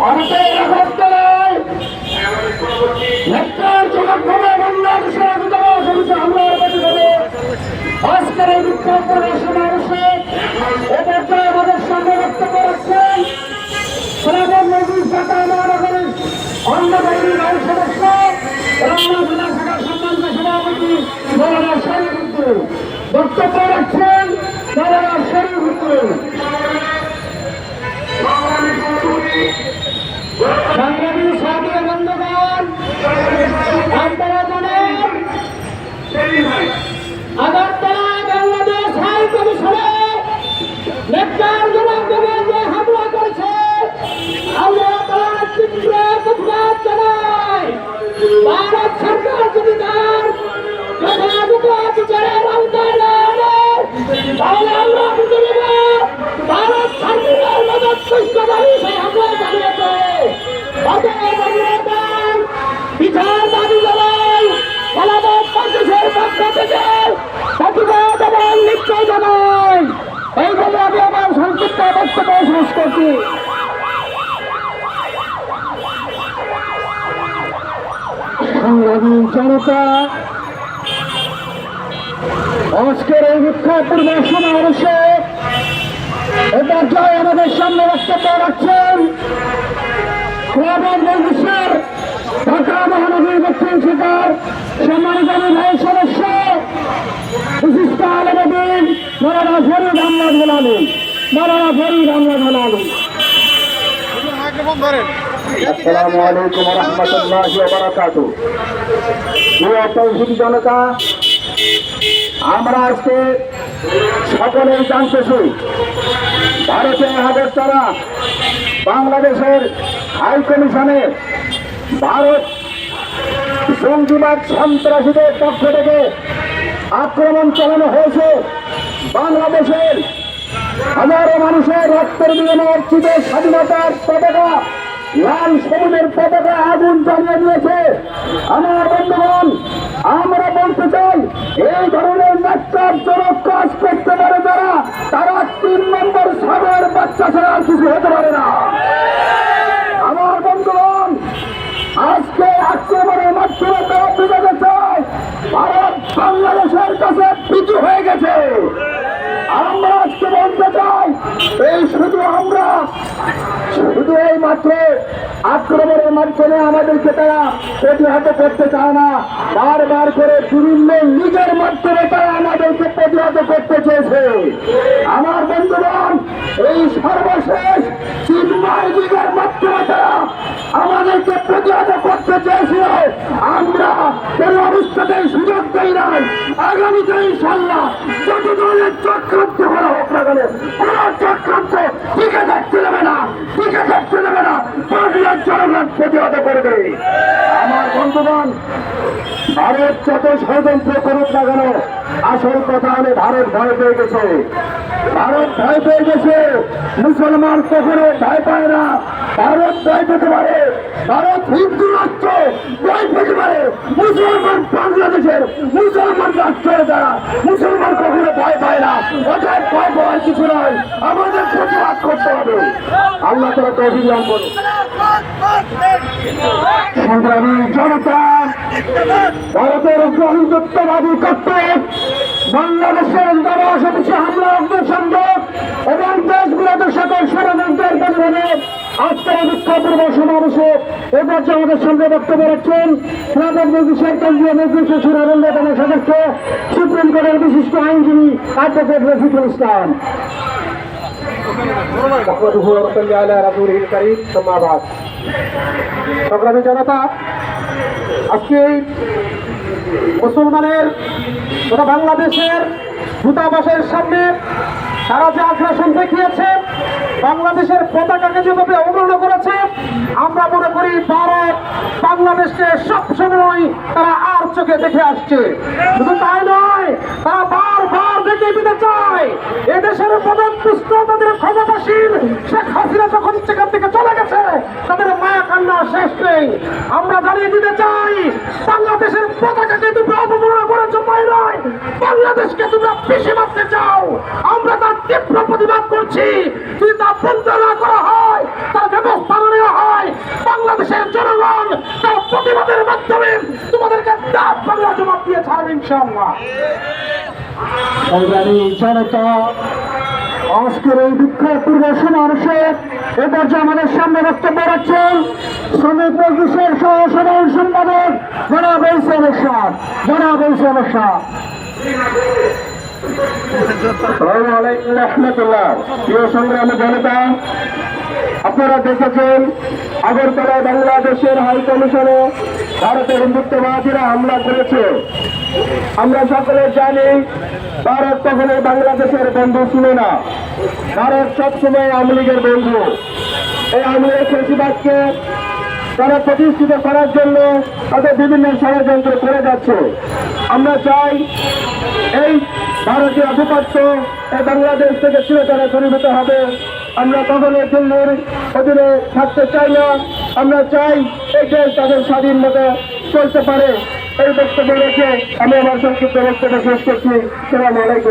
ভারতের আগরতলায় নেতার জনগণে বাংলাদেশের দূতাবাস অফিসে হামলার প্রতিবাদে আজকের এই বিক্ষোভ প্রদর্শন সমাবেশে এ পর্যায়ে আমাদের সামনে বক্তব্য রাখছেন সনাতন মজুর ঢাকা মহানগরের শরীফ বক্তব্য বক্তব্য শেষ করছি আজকের এই আমাদের সামনে বক্তব্য রাখছেন ঢাকা মহানগরী দক্ষিণ শিকার সম্মানিত ভাই সদস্য, বিশিষ্ট আলমদিন মারানা ফরিদ আহমদ হেলালি মারানা ফরিদ আহমদ হেলালি আসসালামু আলাইকুম রহমতুল্লাহ বারাকাত প্রিয় তৌহিদ জনতা, আমরা আজকে সকলেই জানতেছি ভারতের আগরতলা বাংলাদেশের হাই কমিশনে ভারত জঙ্গিবাদ সন্ত্রাসীদের পক্ষ থেকে আক্রমণ চালানো হয়েছে। বাংলাদেশের হাজারো মানুষের রক্তের বিনিময়ে অর্জিত স্বাধীনতার পতাকা, লাল সবুজের পতাকা আগুন জ্বালিয়ে দিয়েছে। আমার বন্ধুগণ, আমরা বলতে চাই, এই ধরনের ন্যাক্কারজনক কাজ করতে পারে যারা, তারা তিন নম্বর সাগর বাচ্চা ছাড়া আর কিছু হতে পারে না। আমার বন্ধুগণ, আজকে আক্রমণের মাধ্যমে তারা বুঝাতে চায় ভারত বাংলাদেশের কাছে পিছু হয়ে গেছে। আমরা বলতে চাই। এই শুধু আমরা, শুধু এই মাত্র আক্রমণের মাধ্যমে আমাদেরকে তারা প্রতিহত করতে চায় না। বারবার করে বিভিন্ন লিগের মাধ্যমে তারা আমাদেরকে প্রতিহত করতে চেয়েছে। আমার বন্ধুগণ, এই সর্বশেষ চিন্ময় লিগের মাধ্যমে তারা আমাদেরকে প্রতিহত করতে চেয়েছিল। আমরা সুযোগ দেই নাই। আগামীতে ইনশাল্লাহ যত ধরনের চক্রান্ত করা হোক না কেন, কোন চক্রান্ত টিকে থাকতে দেবে না, টিকে থাকতে দেবে না। পার্টির জনগণ প্রতিহত করবে। আমার বন্ধুগণ, ভারত যত ষড়যন্ত্র করুক না কেন, আসল কথা হলে ভারত ভয় পেয়ে গেছে। ভারত ভয় পেয়ে গেছে। মুসলমান কখনো ভয় পায় না। ভারত ভয় পেতে পারে। ভারত হিন্দু রাষ্ট্র ভয় পেতে পারে। মুসলমান বাংলাদেশের মুসলমান রাষ্ট্রের দ্বারা। মুসলমান কখনো ভয় পায় না। অর্থাৎ ভয় পাওয়ার কিছু নয়। আমাদের প্রতিবাদ করতে হবে। আল্লাহ তারা তো অভিযান করুন। সংগ্রামী জনতা, ভারতের গ্রহণযুক্তবাদী কর্তৃক বাংলাদেশের জনসংখ্যা হামলা, অগ্নিসংযোগ এবং দেশগুলোতে সকল ষড়যন্ত্রের পরিমাণে আজকের বিক্ষোভপূর্ব সমাবেশে এ পর্যায়ে আমাদের সামনে বক্তব্য রাখছেন স্নাতক মজলিসের কেন্দ্রীয় মজলিসে সুরার সদস্য, সুপ্রিম কোর্টের বিশিষ্ট আইনজীবী অ্যাডভোকেট রফিকুল ইসলাম। সংগ্রামী জনতা, আজকে মুসলমানের তথা বাংলাদেশের দূতাবাসের সামনে তারা যে আগ্রাসন দেখিয়েছে, বাংলাদেশের পতাকাকে যেভাবে অবমাননা করেছে, আমরা মনে করি ভারত বাংলাদেশকে সবসময় তারা আর চোখে দেখে আসছে। শুধু তাই নয়, তারা বারবার দেখে দিতে চায়, এদেশের প্রধান পুষ্ট তাদের ক্ষমতাসীন শেখ হাসিনা যখন সেখান থেকে চলে গেছে, তাদের মায়া কান্না শেষ নেই। আমরা জানিয়ে দিতে চাই পতাকাকে তোমরা অপমাননা করেছ নয়, বাংলাদেশকে তোমরা পিছিয়ে মারতে চাও। আমরা তার তীব্র প্রতিবাদ করছি। যদি তার বন্ধ না করা হয়, তার ব্যবস্থা নেওয়া হয়, বাংলাদেশের জনগণ তার প্রতিবাদের মাধ্যমে তোমাদেরকে দাঁত বাংলা জবাব দিয়ে ছাড়বে ইনশাআল্লাহ। আজকের এই বিক্ষোভ পূর্ব সমাবেশে এ পর্যায়ে আমাদের সামনে বক্তব্য রাখছেন শ্রমিক মজলিসের সহ সাধারণ সম্পাদক জনাব এই সমস্যা জনাব এই সমস্যা রহমতুল্লাহ। প্রিয় সংগ্রামী জনতা আপনারা দেখেছেন আগরতলায় বাংলাদেশের হাই কমিশনে ভারতের হিন্দুত্ববাদীরা হামলা করেছে। আমরা সকলে জানি, ভারত কখনো বাংলাদেশের বন্ধু ছিল না। ভারত সবসময় আওয়ামী লীগের বন্ধু। এই আওয়ামী লীগের ফেসিবাদকে তারা প্রতিষ্ঠিত করার জন্য তাদের বিভিন্ন ষড়যন্ত্র করে যাচ্ছে। আমরা চাই, এই ভারতীয় আধিপত্য এই বাংলাদেশ থেকে চিরতরে দূরীভূত হবে। আমরা কখনো দিল্লির অধীনে থাকতে চাই না। আমরা চাই এই দেশ তাদের স্বাধীন মতো চলতে পারে। এই বক্তব্য রেখে আমি আমার সংক্ষিপ্ত বক্তব্য শেষ করছি। সালাম আলাইকুম।